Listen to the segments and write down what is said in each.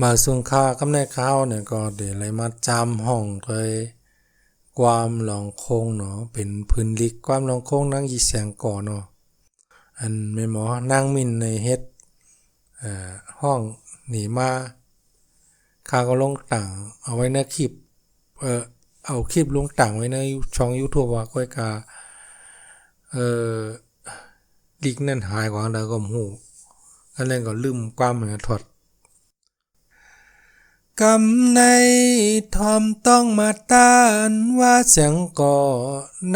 มาสุงค่ากำในข้าวเนี่ยก็เดี๋ยวเลยมาจำห้องโดยความหลองโคงเนาะเป็นพื้นลิกความหลองโคงนั่งยีแสงก่อเนาะอันแม่หมอนั่งมินในเฮ็ดเอ่อห้องหนีมาข้าก็ลงต่างเอาไว้ในคลิปเออเอาคลิปลงต่างไว้ในช่อง YouTube ว่าก้อยกาเอ่อลิกนั่นหายกว่าแล้วก็หูอันนั้นก็ลืมความเหมือนถอด กำในทอมต้องมาต้านว่าเสียงก่อ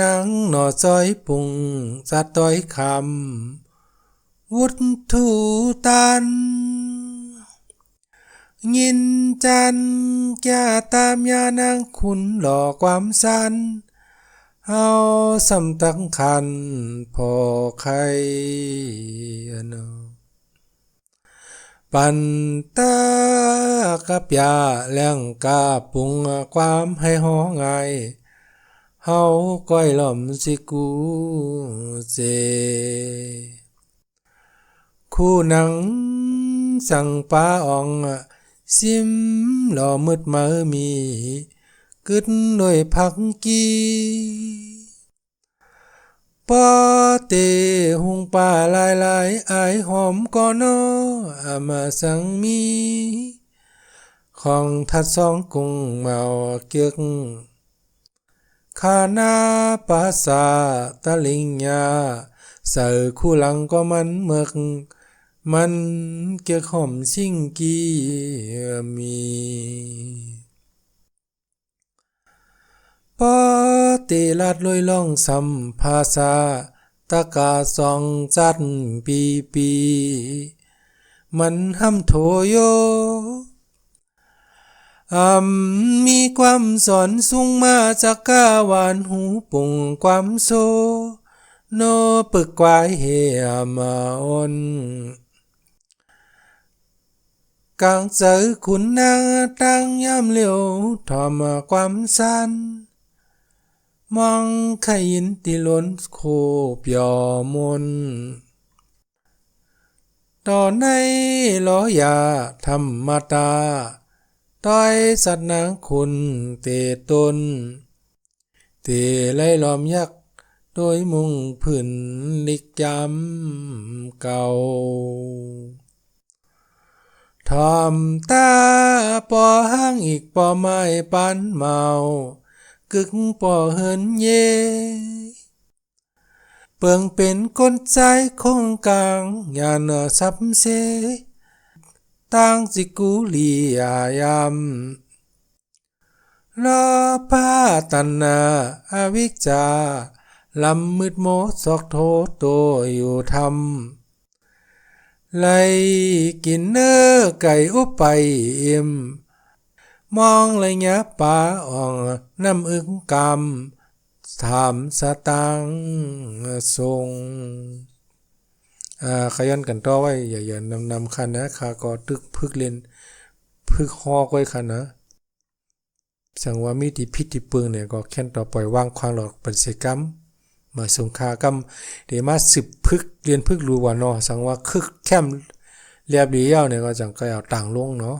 นังหน่อจอยปุงจะต้อยคำ วุฒถูตัน ยินจันแก่ตามยานางคุณหล่อความสันเฮาสำตังคันพอใครอนปันตา กับยาแล้งกาปุงความให้หอไงเฮาก้อยหล่อมสิกูเจ คู่หนังสั่งป้าอ่องซิมหล่อมืดมือมีกึดด้วยพักกีปอเตหุงป่าลายลายอายหอมก่อนออามาสังมี ของทัดสองกุงเมาเกียกขานาปาสาตะลิงยาเสือคู่หลังก็มันเมึกมันเกียกหอมชิงกีมีปอติลัดลอยล่องสัมภาษาตะกาสองจัดปีปี มันห้ำโถโย อ่ำมีความสอนสูงมาจากกาวานหูปุ่งความโซ โนปึกกวายเฮียมาอนกางเจอคุณนางตั้งยามเหลียวทอมความสันมองขยินติล้นโคบยอมนต่อในล้อยาธรรมตา ต้อยสัตว์นางคุณเตตน เตไล่ล้อมยักษ์โดยมุ่งผืนลิกยำเก่าทอมตาปอห้างอีกปอไม้ปันเมา กึกปอเหินเย เปิงเป็นก้นใจคงกลางยาเนอซับเซ ตั้งจิกุลียายำรอผ้าตันนาอวิจาลำมืดโมสอกโทโตอยู่ทำไลกินเนื้อไก่อุไปอ็มมองเลยยะป่าอ่องน้ำอึ้งกำถามสตังทรง ขยันกันต่อไว้อย่าอย่านำนำคันนะคาก็ตึกพึกเล่นพึกฮอกไว้คันนะสังว่ามีที่พิษที่เปืองเนี่ยก็แค่นต่อปล่อยวางความหลอกปัญเสกรรมมาสงคากรรมเดี๋ยวมาสิบพึกเรียนพึกรู้ว่าเนาะสังว่าคึกแคมเรียบเรียวเนี่ยก็จังก็เอาต่างลงเนาะ